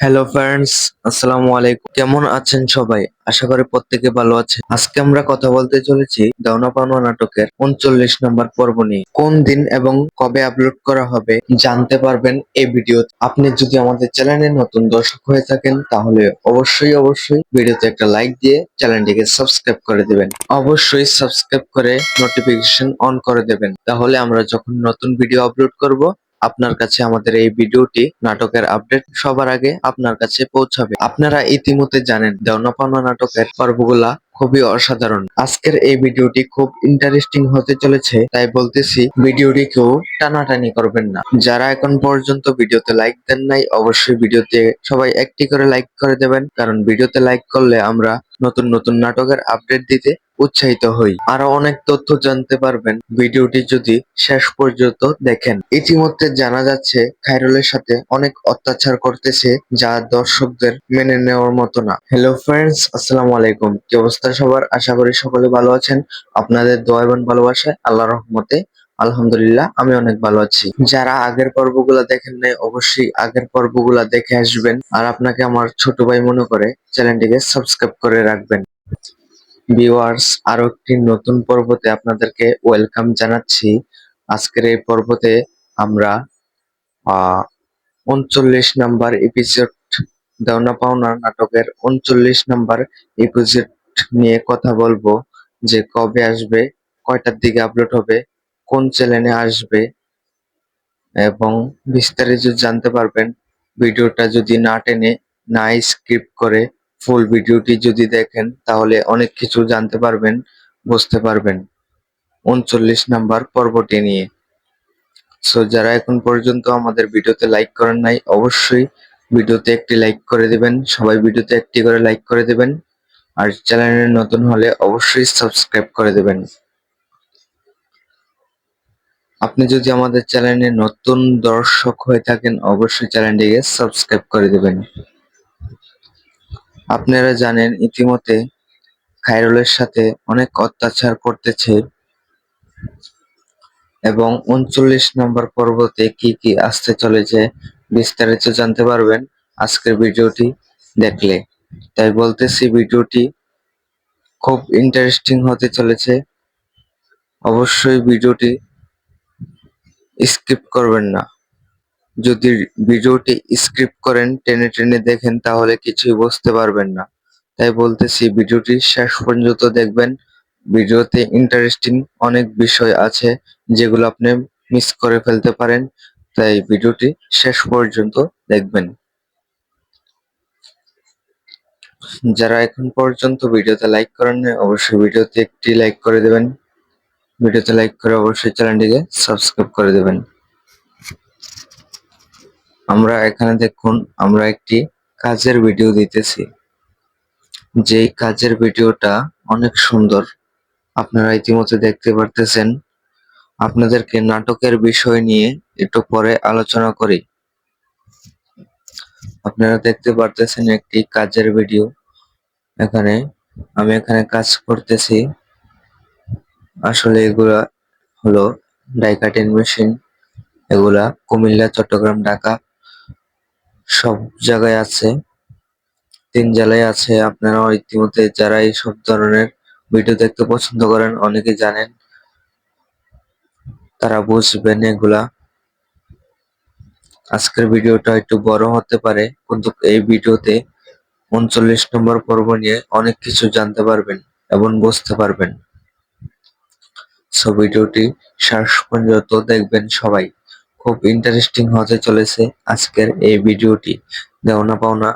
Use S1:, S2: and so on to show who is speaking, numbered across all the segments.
S1: Hello friends আসসালামু আলাইকুম। কেমন আছেন সবাই? আশা করি প্রত্যেকে ভালো আছে আজকে আমরা কথা বলতে চলেছি দেওনা পাওনা নাটকের উনচল্লিশ নম্বর পর্ব নিয়ে। কোন দিন এবং কবে আপলোড করা হবে জানতে পারবেন এই ভিডিও আপনি যদি আমাদের চ্যানেলে নতুন দর্শক হয়ে থাকেন, তাহলে অবশ্যই অবশ্যই ভিডিওতে একটা লাইক দিয়ে চ্যানেলটিকে সাবস্ক্রাইব করে দিবেন। অবশ্যই সাবস্ক্রাইব করে নোটিফিকেশন অন করে দেবেন। তাহলে আমরা যখন নতুন ভিডিও আপলোড করব আপনার কাছে আমাদের এই ভিডিওটি নাটকের আপডেট সবার আগে আপনার কাছে পৌঁছাবে। আপনারা ইতিমধ্যে জানেন দেওনা নাটকের পর্বগুলা খুবই অসাধারণ। আজকের এই ভিডিওটি খুব ইন্টারেস্টিং হতে চলেছে, তাই বলতেছি ভিডিওটি কেউ টানাটানি করবেন না। যারা এখন পর্যন্ত ভিডিওতে লাইক দেন নাই, অবশ্যই ভিডিওতে সবাই একটি করে লাইক করে দেবেন, কারণ ভিডিওতে লাইক করলে আমরা নতুন নতুন নাটকের আপডেট দিতে উৎসাহিত হই। আরও অনেক তথ্য জানতে পারবেন। ভিডিওটি যদি শেষ পর্যন্ত দেখেন। ইতিমধ্যে জানা যাচ্ছে, খায়রুলের সাথে অনেক অত্যাচার করতেছে যা দর্শকদের মেনে নেওয়ার মতো না। হ্যালো ফ্রেন্ডস আসসালামু আলাইকুম। কি অবস্থা সবার? আশা করি সকলে ভালো আছেন। আপনাদের দোয়া এবং ভালোবাসায় আল্লাহ রহমতে আলহামদুলিল্লাহ, আমি অনেক ভালো আছি। যারা আগের পর্বগুলা দেখেন নাই, অবশ্যই আগের পর্বগুলা দেখে আসবেন। আর আপনাকে আমার ছোট ভাই মনে করে, চ্যানেলটিকে সাবস্ক্রাইব করে রাখবেন। ভিউয়ার্স, আরও একটি নতুন পর্বতে আপনাদেরকে ওয়েলকাম জানাচ্ছি। আজকের এই পর্বতে আমরা উনচল্লিশ নাম্বার এপিসোড দেওনা পাওনা নাটকের উনচল্লিশ নাম্বার এপিসোড নিয়ে কথা বলব। যে কবে আসবে, কয়টার দিকে আপলোড হবে কোন চ্যানেলে আসবে এবং বিস্তারিত জানতে পারবেন। ভিডিওটা যদি না টেনে, না স্ক্রিপ্ট করে ফুল ভিডিওটি যদি দেখেন, তাহলে অনেক কিছু জানতে পারবেন, বুঝতে পারবেন। উনচল্লিশ নাম্বার পর্বটি নিয়ে। সো যারা এখন পর্যন্ত আমাদের ভিডিওতে লাইক করেন নাই, অবশ্যই ভিডিওতে একটি লাইক করে দেবেন। সবাই ভিডিওতে একটি করে লাইক করে দেবেন। আর চ্যানেলে নতুন হলে অবশ্যই সাবস্ক্রাইব করে দিবেন। আপনি যদি আমাদের চ্যানেলে নতুন দর্শক হয়ে থাকেন, অবশ্যই চ্যানেলটিকে সাবস্ক্রাইব করে দেবেন। আপনারা জানেন, ইতিমধ্যে খায়রুলের সাথে অনেক অত্যাচার করতেছে এবং উনচল্লিশ নম্বর পর্বতে কি কি আসতে চলেছে বিস্তারিত জানতে পারবেন আজকের ভিডিওটি দেখলে। তাই বলতেছি, ভিডিওটি খুব ইন্টারেস্টিং হতে চলেছে। অবশ্যই ভিডিওটি স্কিপ করবেন না। যদি ভিডিওটি স্ক্রিপ্ট করেন, টেনে টেনে দেখেন, তাহলে কিছুই বুঝতে পারবেন না। তাই বলতেছি, ভিডিওটি শেষ পর্যন্ত দেখবেন। ভিডিওতে ইন্টারেস্টিং অনেক বিষয় আছে, যেগুলো আপনি মিস করে ফেলতে পারেন। তাই ভিডিওটি শেষ পর্যন্ত দেখবেন। যারা এখন পর্যন্ত ভিডিওতে লাইক করেন অবশ্যই ভিডিওতে একটি লাইক করে দেবেন। ভিডিওতে লাইক করে অবশ্যই চ্যানেলটিকে সাবস্ক্রাইব করে দেবেন। আমরা এখানে দেখুন, আমরা একটি কাজের ভিডিও দিতেছি। যেই কাজের ভিডিওটা অনেক সুন্দর। আপনারা ইতিমধ্যে দেখতে পারতেছেন। আপনাদেরকে নাটকের বিষয় নিয়ে একটু পরে আলোচনা করি। আপনারা দেখতে পারতেছেন একটি কাজের ভিডিও। এখানে আমি এখানে কাজ করতেছি। আসলে এগুলা হলো ডাই কাটিং মেশিন এগুলা কুমিল্লা, চট্টগ্রাম, ঢাকা সব জায়গায় আছে। তিন জেলায় আছে। আপনারা ইতিমধ্যে যারা এই সব ধরনের ভিডিও দেখতে পছন্দ করেন, অনেকে জানেন, তারা বুঝবেন এগুলা। আজকের ভিডিওটা একটু বড় হতে পারে, কিন্তু এই ভিডিওতে উনচল্লিশ নম্বর পর্ব নিয়ে অনেক কিছু জানতে পারবেন এবং বুঝতে পারবেন। সো ভিডিওটি শেষ পর্যন্ত দেখবেন সবাই। খুব ইন্টারেস্টিং হতে চলেছে আজকের এই ভিডিওটি। দেওনা পাওনা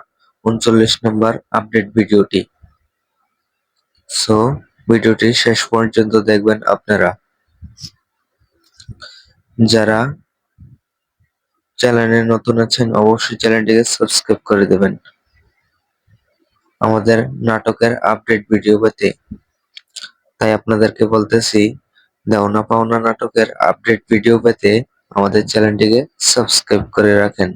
S1: উনচল্লিশ নম্বর আপডেট ভিডিওটি। সো ভিডিওটি শেষ পর্যন্ত দেখবেন আপনারা। যারা চ্যানেলে নতুন আছেন, অবশ্যই চ্যানেলটিকে সাবস্ক্রাইব করে দেবেন। আমাদের নাটকের আপডেট ভিডিও পেতে। তাই আপনাদেরকে বলতেছি দেওনা পাওনা নাটকের আপডেট ভিডিও পেতে আমাদের চ্যানেলটিকে সাবস্ক্রাইব করে রাখেন।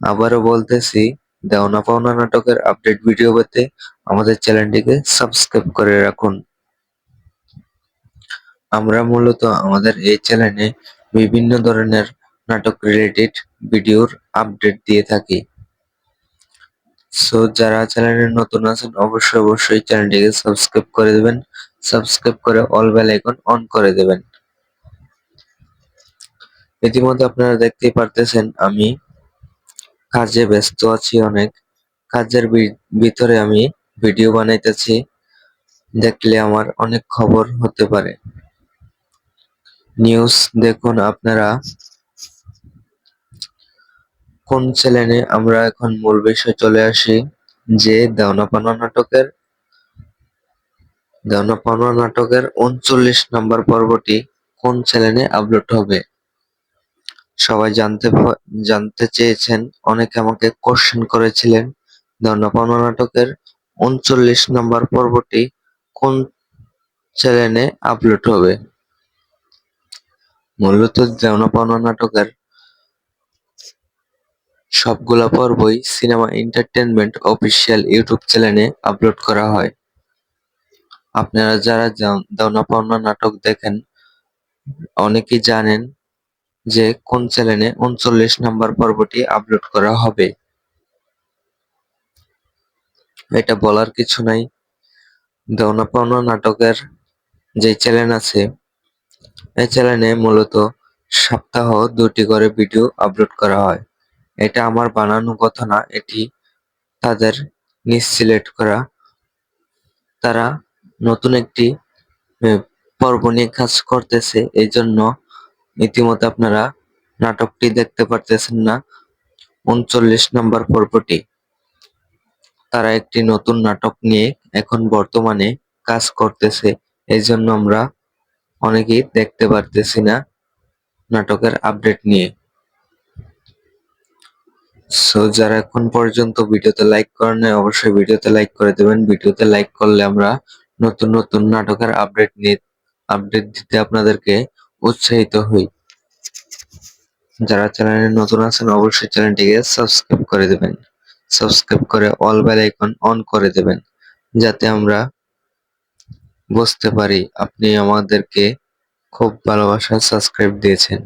S1: আবারও বলতেছি, দেওনা পাওনা নাটকের আপডেট ভিডিও পেতে আমাদের চ্যানেলটিকে সাবস্ক্রাইব করে রাখুন। আমরা মূলত আমাদের এই চ্যানেলে বিভিন্ন ধরনের নাটক রিলেটেড ভিডিওর আপডেট দিয়ে থাকি। সো যারা চ্যানেলে নতুন আছেন, অবশ্যই অবশ্যই চ্যানেলটিকে সাবস্ক্রাইব করে দেবেন। সাবস্ক্রাইব করে অল বেল আইকন অন করে দেবেন। ইতিমধ্যে আপনারা দেখতেই পারতেছেন, আমি কাজে ব্যস্ত আছি অনেক। কাজের ভিতরে আমি ভিডিও বানাইতেছি, দেখলে আমার অনেক খবর হতে পারে। নিউজ দেখুন আপনারা। কোন চ্যানেলে আমরা এখন মূল বিষয় চলে আসি, যে দেওনা পাওনা নাটকের দেওনা পাওনা নাটকের উনচল্লিশ নম্বর পর্বটি কোন চ্যানেলে আপলোড হবে? সবাই জানতে জানতে চেয়েছেন, অনেকে আমাকে কোশ্চেন করেছিলেন দেওনা নাটকের উনচল্লিশ নম্বর পর্বটি কোন চ্যানেলে আপলোড হবে? মূলত দেওনা পাওনা নাটকের সবগুলা পর্বই সিনেমা এন্টারটেনমেন্ট অফিসিয়াল ইউটিউব চ্যানেলে আপলোড করা হয়। আপনারা যারা দেওনা পাওনা নাটক দেখেন, অনেকেই জানেন যে কোন চ্যানেলে উনচল্লিশ নম্বর পর্বটি আপলোড করা হবে। এটা বলার কিছু নাই। দেওনা পাওনা নাটকের যে চ্যানেল আছে, এই চ্যানেলে মূলত সপ্তাহ দুটি করে ভিডিও আপলোড করা হয়। এটা আমার বানানো কথা না, এটি তাদের নিজ সিলেক্ট করা। তারা নতুন একটি পর্ব নিয়ে কাজ করতেছে। এই জন্য ইতিমধ্যে আপনারা নাটকটি দেখতে পারতেছেন না। উনচল্লিশ নম্বর পর্বটি। তারা একটি নতুন নাটক নিয়ে এখন বর্তমানে কাজ করতেছে। এই জন্য আমরা অনেকেই দেখতে পারতেছি না নাটকের আপডেট নিয়ে। সো, যারা এখন পর্যন্ত ভিডিওতে লাইক করেন অবশ্যই ভিডিওতে লাইক করে দেবেন। ভিডিওতে লাইক করলে আমরা নতুন নতুন নাটকের আপডেট নিয়ে আপডেট দিতে আপনাদেরকে উৎসাহিত হই। যারা চ্যানেলে নতুন আছেন, অবশ্যই চ্যানেলটিকে সাবস্ক্রাইব করে দেবেন। সাবস্ক্রাইব করে অল বেল আইকন অন করে দেবেন, যাতে আমরা বুঝতে পারি আপনি আমাদেরকে খুব ভালোবাসা সাবস্ক্রাইব দিয়েছেন।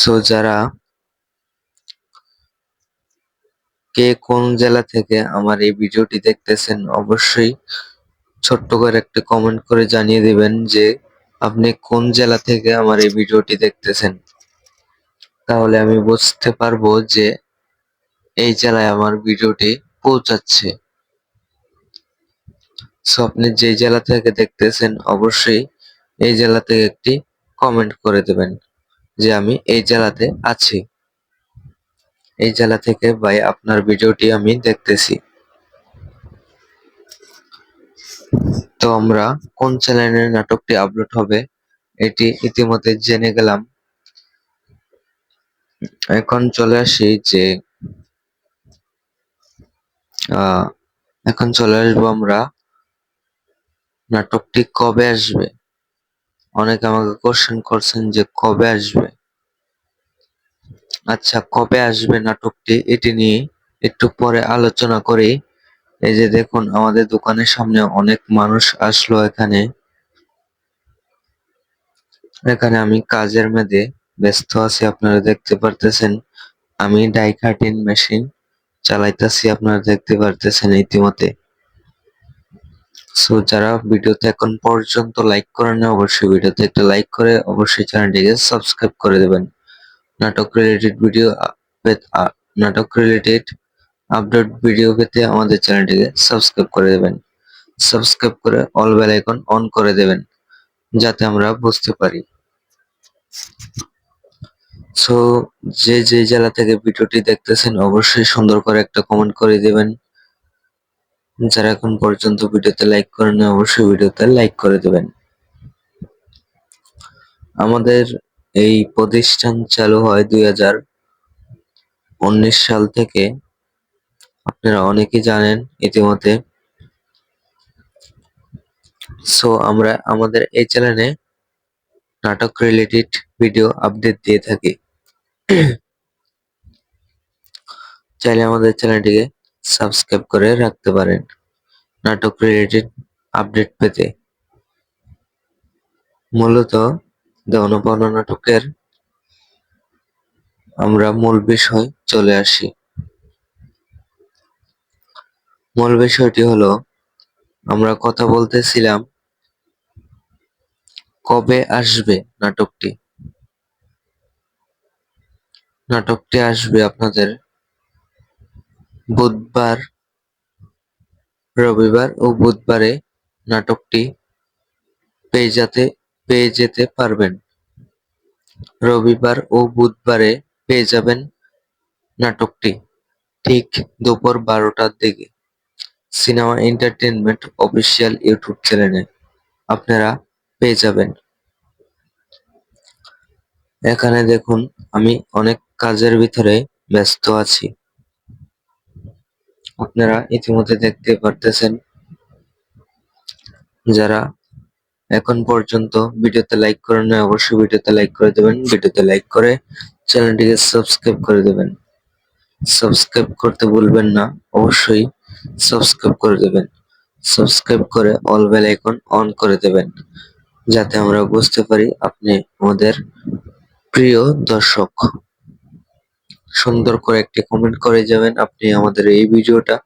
S1: সো যারা কে কোন জেলা থেকে আমার এই ভিডিওটি দেখতেছেন অবশ্যই ছোট্ট করে একটা কমেন্ট করে জানিয়ে দিবেন যে আপনি কোন জেলা থেকে আমার এই ভিডিওটি দেখতেছেন। তাহলে আমি বুঝতে পারব যে এই জেলায় আমার ভিডিওটি পৌঁছাচ্ছে। সো আপনি যে জেলা থেকে দেখতেছেন অবশ্যই এই জেলা থেকে একটি কমেন্ট করে দেবেন যে আমি এই জেলাতে আছি। এই জেলা থেকে ভাই আপনার ভিডিওটি আমি দেখতেছি। তো আমরা কোন চ্যানেলে নাটকটি আপলোড হবে, এটি ইতিমধ্যে জেনে গেলাম। এখন চলে আসি যে এখন চলে আসব আমরা নাটকটি কবে আসবে? অনেকে আমাকে কোশ্চেন করছেন যে কবে আসবে? আচ্ছা কবে আসবে নাটকটি এটি নিয়ে একটু পরে আলোচনা করি। এই যে দেখুন, আমাদের দোকানের সামনে অনেক মানুষ আসলো এখানে। এখানে আমি কাজের মেয়েদে ব্যস্ত আছি, আপনারা দেখতে পারতেছেন। আমি ডাই কাটিং মেশিন চালাইতেছি, আপনারা দেখতে পারতেছেন ইতিমধ্যে। সো, যারা ভিডিওতে এখন পর্যন্ত লাইক করেন অবশ্যই ভিডিওতে একটা লাইক করে, অবশ্যই চ্যানেলটিকে সাবস্ক্রাইব করে দেবেন। নাটক রিলেটেড ভিডিও নাটক রিলেটেড আপডেট ভিডিও পেতে আমাদের চ্যানেলটিকে সাবস্ক্রাইব করে দেবেন। সাবস্ক্রাইব করে অল বেল আইকন অন করে দেবেন, যাতে আমরা বুঝতে পারি। সো যে যে জেলা থেকে ভিডিওটি দেখতেছেন, অবশ্যই সুন্দর করে একটা কমেন্ট করে দেবেন। যারা এখন পর্যন্ত ভিডিওতে লাইক করেন অবশ্যই ভিডিওতে লাইক করে দেবেন। আমাদের এই প্রতিষ্ঠান চালু হয় দুই হাজার উনিশ সাল থেকে। আপনারা অনেকেই জানেন ইতিমধ্যে। সো আমরা আমাদের এই চ্যানেলে নাটক রিলেটেড ভিডিও আপডেট দিয়ে থাকি। চাইলে আমাদের চ্যানেলটিকে সাবস্ক্রাইব করে রাখতে পারেন নাটক রিলেটেড আপডেট পেতে। মূলত দেওয়ানা নাটকের আমরা মূল বিষয় চলে আসি। মূল বিষয়টি হলো, আমরা কথা বলতেছিলাম কবে আসবে নাটকটি? নাটকটি আসবে আপনাদের বুধবার, রবিবার ও বুধবারে নাটকটি পেয়ে যেতে পেয়ে যেতে পারবেন। রবিবার ও বুধবারে পেয়ে যাবেন নাটকটি ঠিক দুপুর বারোটার দিকে। সিনেমা এন্টারটেনমেন্ট অফিসিয়াল ইউটিউব চ্যানেলে আপনারা পেয়ে যাবেন। এখানে দেখুন, আমি অনেক কাজের ভিতরে ব্যস্ত আছি। আপনারা ইতিমধ্যে দেখতে পারতেছেন যারা এখন পর্যন্ত ভিডিওতে লাইক করেন না অবশ্যই ভিডিওতে লাইক করে দেবেন। ভিডিওতে লাইক করে চ্যানেলটিকে সাবস্ক্রাইব করে দেবেন। সাবস্ক্রাইব করতে ভুলবেন না, অবশ্যই সাবস্ক্রাইব করে দেবেন। সাবস্ক্রাইব করে অল বেল আইকন অন করে দেবেন, যাতে আমরা বুঝতে পারি আপনি আমাদের প্রিয় দর্শক। সুন্দর করে একটি কমেন্ট করে যাবেন, আপনি আমাদের এই ভিডিওটা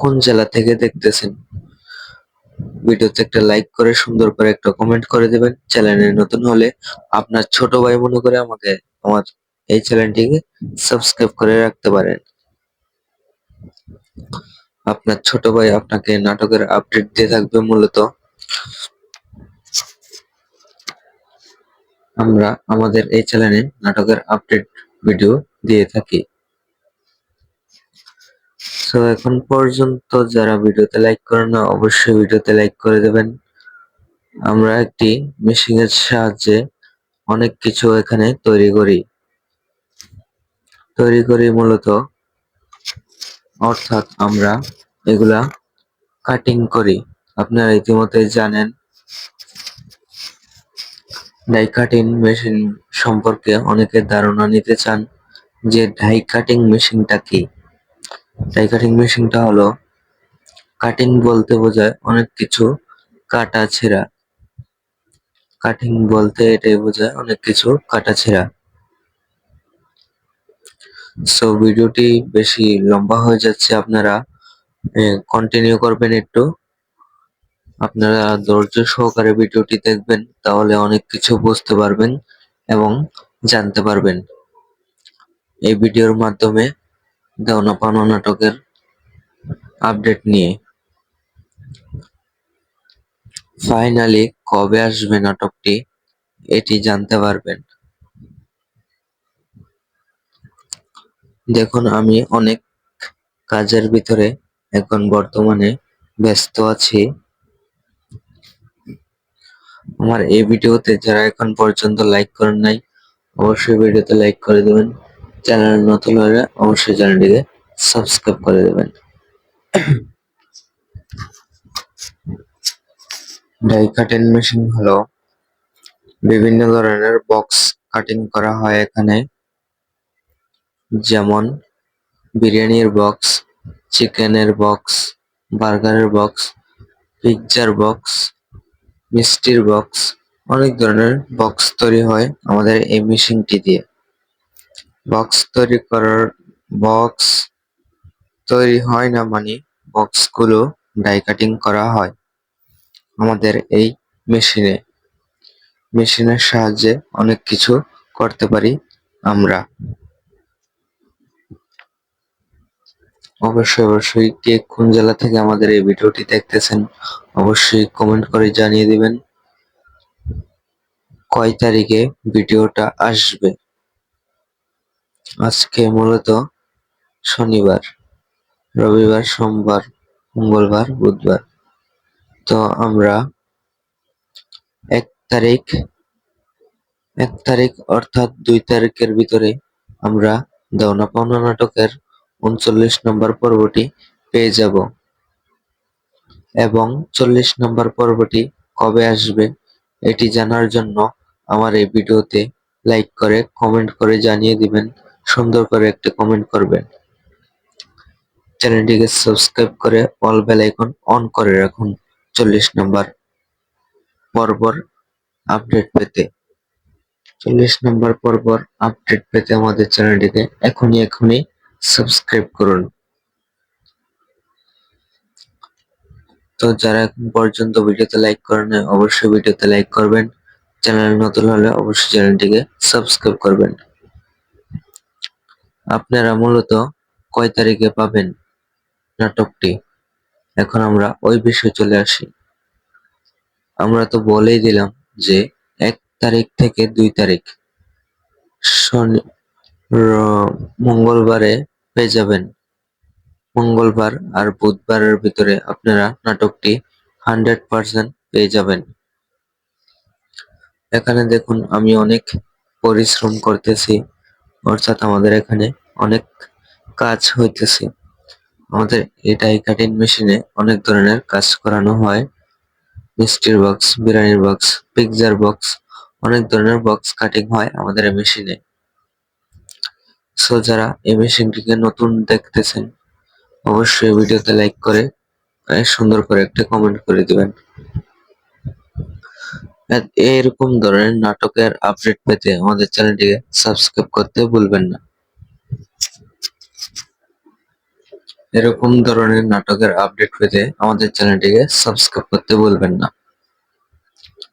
S1: কোন জেলা থেকে দেখতেছেন। ভিডিওতে একটা লাইক করে, সুন্দর করে একটা কমেন্ট করে দেবেন। চ্যানেলে নতুন হলে আপনার ছোট ভাই মনে করে আমাকে, আমার এই চ্যানেলটিকে সাবস্ক্রাইব করে রাখতে পারেন। আপনার ছোট ভাই আপনাকে নাটকের আপডেট দিয়ে থাকবে মূলত। আমরা আমাদের এই চ্যানেলে নাটকের আপডেট ভিডিও দিয়ে থাকি। সো এখন পর্যন্ত যারা ভিডিওতে লাইক করেন না, অবশ্যই ভিডিওতে লাইক করে দেবেন। আমরা একটি মেশিং এর সাহায্যে অনেক কিছু এখানে তৈরি করি। তৈরি করি মূলত, অর্থাৎ আমরা এগুলা কাটিং করি। আপনারা ইতিমধ্যে জানেন ডাই কাটিং মেশিন সম্পর্কে অনেকে ধারণা নিতে চান যে ডাই কাটিং মেশিনটা কি। ডাই কাটিং মেশিনটা হলো কাটিং বলতে বোঝায় অনেক কিছু, কাটা, ছেঁড়া। কাটিং বলতে এটাই বোঝায় অনেক কিছু, কাটা, ছেঁড়া। সো ভিডিওটি বেশি লম্বা হয়ে যাচ্ছে আপনারা কন্টিনিউ করবেন একটু। আপনারা ধৈর্য সহকারে ভিডিওটি দেখবেন, তাহলে অনেক কিছু বুঝতে পারবেন এবং জানতে পারবেন। এই ভিডিওর মাধ্যমে দেওনা পাওনা নাটকের আপডেট নিয়ে। ফাইনালি কবে আসবে নাটকটি, এটি জানতে পারবেন। দেখুন, আমি অনেক কাজের ভিতরে এখন বর্তমানে ব্যস্ত আছি। আমার এই ভিডিওতে যারা এখন পর্যন্ত লাইক করেন নাই, অবশ্যই ভিডিওতে লাইক করে দেবেন। চ্যানেল নতুন হলে অবশ্যই চ্যানেলটিকে সাবস্ক্রাইব করে দেবেন। ডাই কাটিং মেশিন হলো বিভিন্ন ধরনের বক্স কাটিং করা হয় এখানে। যেমন বিরিয়ানির বক্স, চিকেনের বক্স, বার্গারের বক্স, পিৎজার বক্স, মিষ্টির বক্স, অনেক ধরনের বক্স তৈরি হয় আমাদের এই মেশিনটি দিয়ে। বক্স তৈরি করার বক্স তৈরি হয় না মানে বক্সগুলো ডাই কাটিং করা হয় আমাদের এই মেশিনে। মেশিনের সাহায্যে অনেক কিছু করতে পারি আমরা। অবশ্যই অবশ্যই কে কোন জেলা থেকে আমাদের এই ভিডিওটি দেখতেছেন অবশ্যই কমেন্ট করে জানিয়ে দিবেন। কয় তারিখে ভিডিওটা আসবে? আজকে মূলত শনিবার, রবিবার, সোমবার, মঙ্গলবার, বুধবার। তো আমরা এক তারিখ এক তারিখ অর্থাৎ দুই তারিখের ভিতরে আমরা দেওনা পাওনা নাটকের উনচল্লিশ নম্বর পর্বটি পেয়ে যাব। এবং চল্লিশ নম্বর পর্বটি কবে আসবে এটি জানার জন্য আমার এই ভিডিওতে লাইক করে, কমেন্ট করে জানিয়ে দিবেন। সুন্দর করে একটা কমেন্ট করবেন। চ্যানেলটিকে সাবস্ক্রাইব করে অল বেল আইকন অন করে রাখুন। চল্লিশ নম্বর পর্বর আপডেট পেতে। চল্লিশ নম্বর পর্বর আপডেট পেতে আমাদের চ্যানেলটিকে এখনই এখনই সাবস্ক্রাইব করুন। তো যারা এখন পর্যন্ত ভিডিওতে লাইক করেন অবশ্যই ভিডিওতে লাইক করবেন। চ্যানেল নতুন হলে অবশ্যই চ্যানেলটিকে সাবস্ক্রাইব করবেন। আপনারা মূলত কয় তারিখে পাবেন নাটকটি? এখন আমরা ওই বিষয়ে চলে আসি। আমরা তো বলেই দিলাম যে এক তারিখ থেকে দুই তারিখ শনি মঙ্গলবারে পেয়ে যাবেন। মঙ্গলবার আর বুধবারের ভিতরে আপনারা নাটকটি হান্ড্রেড পার্সেন্ট পেয়ে যাবেন। এখানে দেখুন আমি অনেক পরিশ্রম করতেছি। অর্থাৎ আমাদের এখানে অনেক কাজ হইতেছে। আমাদের এই ডাই কাটিং মেশিনে অনেক ধরনের কাজ করানো হয়। মিষ্টির বক্স বিরিয়ানির বক্স পিৎজার বক্স অনেক ধরনের বক্স কাটিং হয় আমাদের এই মেশিনে সো যারা এই মেশিনটিকে নতুন দেখতেছেন, অবশ্যই ভিডিওতে লাইক করে সুন্দর করে একটা কমেন্ট করে দিবেন। এরকম ধরনের নাটকের আপডেট পেতে আমাদের চ্যানেলটিকে সাবস্ক্রাইব করতে ভুলবেন না। এরকম ধরনের নাটকের আপডেট পেতে আমাদের চ্যানেলটিকে সাবস্ক্রাইব করতে ভুলবেন না।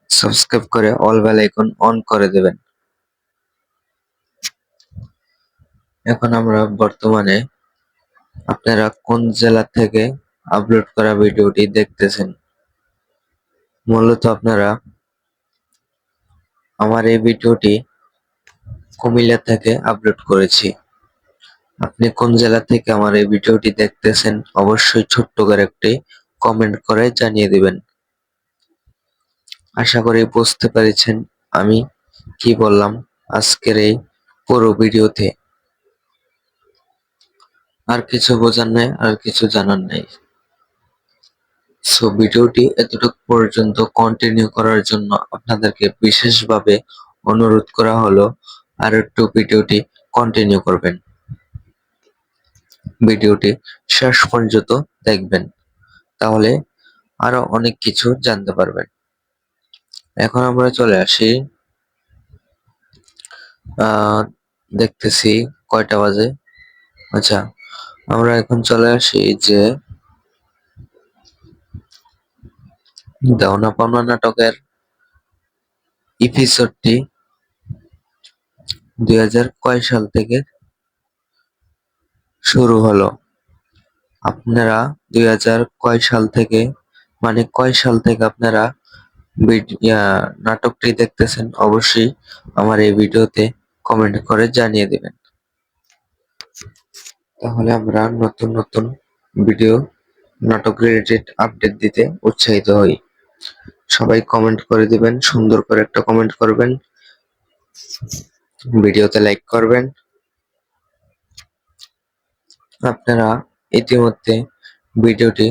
S1: সাবস্ক্রাইব করে অল বেল আইকন অন করে দেবেন। এখন আমরা বর্তমানে আপনারা কোন জেলা থেকে আপলোড করা ভিডিওটি দেখতেছেন? মূলত আপনারা আমার এই ভিডিওটি কুমিল্লা থেকে আপলোড করেছি। আপনি কোন জেলা থেকে আমার এই ভিডিওটি দেখতেছেন, অবশ্যই ছোট্ট করে একটি কমেন্ট করে জানিয়ে দিবেন। আশা করি বুঝতে পেরেছেন আমি কি বললাম আজকের এই পুরো ভিডিওতে। আর কিছু বোঝার নাই, আর কিছু জানার নাই। সো ভিডিওটি এতটুকু পর্যন্ত কন্টিনিউ করার জন্য আপনাদেরকে বিশেষভাবে অনুরোধ করা হলো, আর একটু ভিডিওটি কন্টিনিউ করবেন। ভিডিওটি শেষ পর্যন্ত দেখবেন। তাহলে আরও অনেক কিছু জানতে পারবেন। এখন আমরা চলে আসি। দেখতেছি কয়টা বাজে। আচ্ছা আমরা এখন চলে আসি যে দেওনা পাওনা নাটকের এপিসোডটি দুই সাল থেকে শুরু হলো। আপনারা দুই হাজার কয় সাল থেকে মানে কয় সাল থেকে আপনারা নাটকটি দেখতেছেন, অবশ্যই আমার এই ভিডিওতে কমেন্ট করে জানিয়ে দেবেন। তাহলে আমরা নতুন নতুন ভিডিও, নাটক রিলেটেড আপডেট দিতে উৎসাহিত হই। সবাই কমেন্ট করে দিবেন, সুন্দর করে একটা কমেন্ট করবেন, ভিডিওতে লাইক করবেন। আপনারা ইতিমধ্যে ভিডিওটি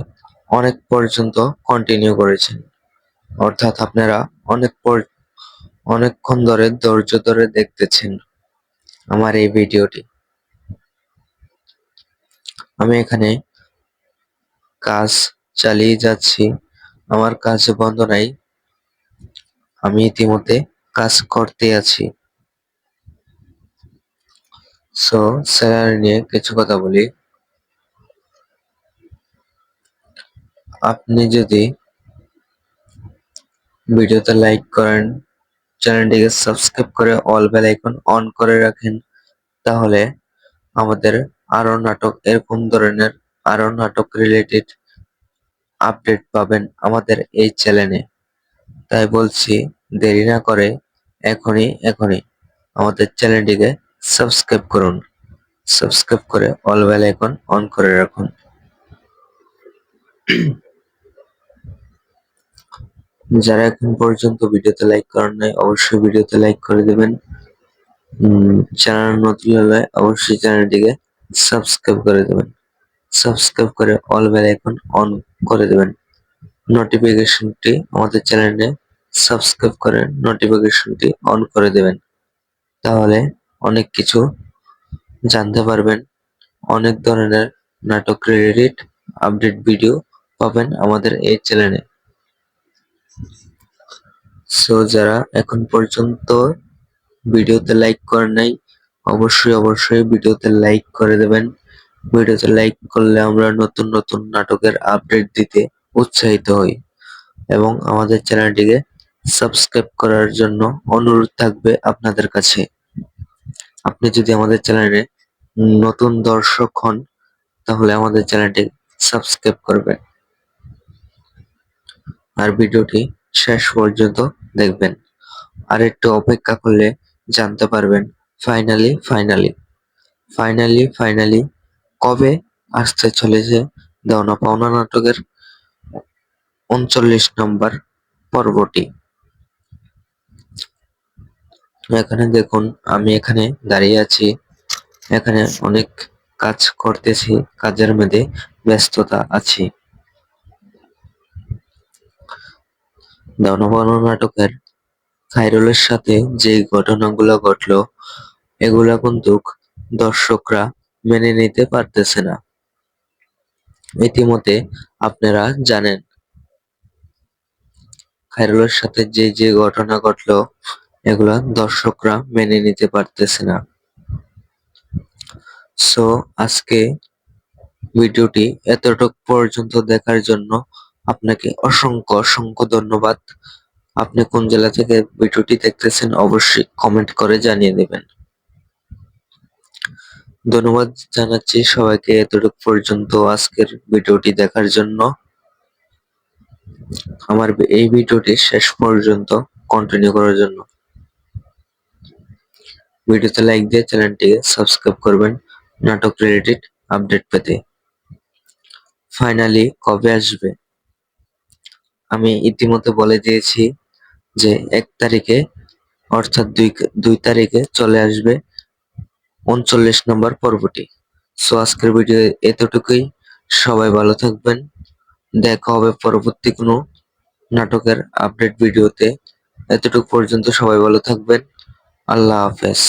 S1: অনেক পর্যন্ত কন্টিনিউ করেছেন। অর্থাৎ আপনারা অনেক অনেকক্ষণ ধরে ধৈর্য ধরে দেখতেছেন আমার এই ভিডিওটি। আমি এখানে কাজ চালিয়ে যাচ্ছি, আমার কাজ বন্ধ নাই। আমি ইতিমধ্যে কাজ করতে আছি। সো স্যালারি নিয়ে কিছু কথা বলি। আপনি যদি ভিডিওতে লাইক করেন, চ্যানেলটিকে সাবস্ক্রাইব করে অল বেল আইকন অন করে রাখেন, তাহলে আমাদের আরও নাটক, এরকম ধরনের আরও নাটক রিলেটেড আপডেট পাবেন আমাদের এই চ্যানেলে। তাই বলছি, দেরি না করে এখনই এখনই আমাদের চ্যানেলটিকে সাবস্ক্রাইব করুন। সাবস্ক্রাইব করে অল বেল আইকন অন করে রাখুন। যারা এখন পর্যন্ত ভিডিওতে লাইক করেন নাই, অবশ্যই ভিডিওতে লাইক করে দেবেন। চ্যানেল নতুন হলে অবশ্যই চ্যানেলটিকে সাবস্ক্রাইব করে দেবেন। সাবস্ক্রাইব করে অল বেল আইকন অন করে দেবেন। নোটিফিকেশনটি আমাদের চ্যানেলে সাবস্ক্রাইব করে নোটিফিকেশনটি অন করে দেবেন। তাহলে অনেক কিছু জানতে পারবেন। অনেক ধরনের নাটক রিলেটেড আপডেট ভিডিও পাবেন আমাদের এই চ্যানেলে সো যারা এখন পর্যন্ত ভিডিওতে লাইক করেন নাই, অবশ্যই অবশ্যই ভিডিওতে লাইক করে দেবেন। ভিডিওতে লাইক করলে আমরা নতুন নতুন নাটকের আপডেট দিতে উৎসাহিত হই। এবং আমাদের চ্যানেলটিকে সাবস্ক্রাইব করার জন্য অনুরোধ থাকবে আপনাদের কাছে। আপনি যদি আমাদের চ্যানেলে নতুন দর্শক হন, তাহলে আমাদের চ্যানেলটি সাবস্ক্রাইব করবেন আর ভিডিওটি শেষ পর্যন্ত দেখবেন। আর একটু অপেক্ষা করলে জানতে পারবেন, ফাইনালি ফাইনালি ফাইনালি ফাইনালি কবে আসতে চলেছে দেওনা পাওনা নাটকের উনচল্লিশ নম্বর পর্বটি? এখানে দেখুন, আমি এখানে দাঁড়িয়ে আছি। এখানে অনেক কাজ করতেছি, কাজের মধ্যে ব্যস্ততা আছি। দনবন নাটকের খাইরুলের সাথে যে ঘটনাগুলো ঘটলো, এগুলা কিন্তু দর্শকরা মেনে নিতে পারতেছে না। ইতিমধ্যে আপনারা জানেন খাইরুলের সাথে যে যে ঘটনা ঘটলো এগুলা দর্শকরা মেনে নিতে পারতেছে না। সো আজকে ভিডিওটি এতটুক পর্যন্ত দেখার জন্য আপনাকে অসংখ্য অসংখ্য ধন্যবাদ। আপনি কোন জেলা থেকে ভিডিওটি দেখতেছেন অবশ্যই কমেন্ট করে জানিয়ে দেবেন। ধন্যবাদ জানাচ্ছি সবাইকে এতটুক পর্যন্ত আজকের ভিডিওটি দেখার জন্য। আমার এই ভিডিওটি শেষ পর্যন্ত কন্টিনিউ করার জন্য। ভিডিওতে লাইক দিয়ে চ্যানেলটিকে সাবস্ক্রাইব করবেন, নাটক রিলেটেড আপডেট পেতে। ফাইনালি কবে আসবে? আমি ইতিমধ্যে বলে দিয়েছি যে এক তারিখে, অর্থাৎ দুই দুই তারিখে চলে আসবে উনচল্লিশ নম্বর পর্বটি। সো আজকের ভিডিও এতটুকুই। সবাই ভালো থাকবেন। দেখা হবে পরবর্তী কোনো নাটকের আপডেট ভিডিওতে এতটুকু পর্যন্ত সবাই ভালো থাকবেন। আল্লাহ হাফেজ।